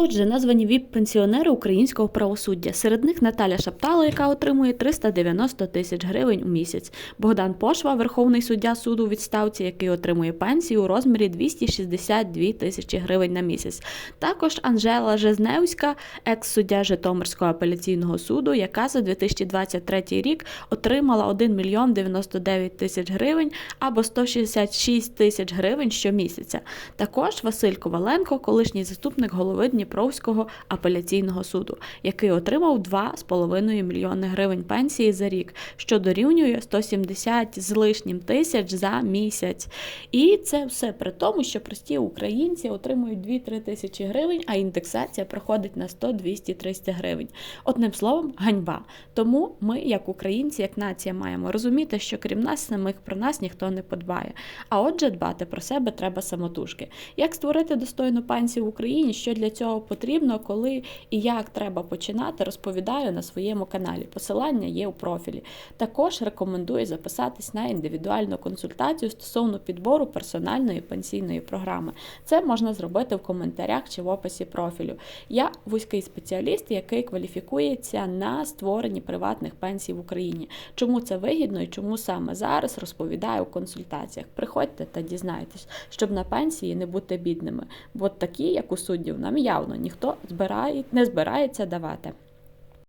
Отже, названі ВІП-пенсіонери українського правосуддя. Серед них Наталя Шаптало, яка отримує 390 тисяч гривень у місяць. Богдан Пошва, верховний суддя суду у відставці, який отримує пенсію у розмірі 262 тисячі гривень на місяць. Також Анжела Жизневська, екс-суддя Житомирського апеляційного суду, яка за 2023 рік отримала 1 мільйон 99 тисяч гривень або 166 тисяч гривень щомісяця. Також Василь Коваленко, колишній заступник голови Дніпровського апеляційного суду, який отримав 2,5 мільйони гривень пенсії за рік, що дорівнює 170 з лишнім тисяч за місяць. І це все при тому, що прості українці отримують 2-3 тисячі гривень, а індексація проходить на 100, 200, 300 гривень. Одним словом, ганьба. Тому ми, як українці, як нація, маємо розуміти, що крім нас самих про нас ніхто не подбає. А отже, дбати про себе треба самотужки. Як створити достойну пенсію в Україні? Що для цього потрібно, коли і як треба починати, розповідаю на своєму каналі. Посилання є у профілі. Також рекомендую записатись на індивідуальну консультацію стосовно підбору персональної пенсійної програми. Це можна зробити в коментарях чи в описі профілю. Я вузький спеціаліст, який кваліфікується на створенні приватних пенсій в Україні. Чому це вигідно і чому саме зараз розповідаю у консультаціях. Приходьте та дізнайтесь, щоб на пенсії не бути бідними. Бо такі, як у суддів, нам явно ніхто збирає, не збирається давати.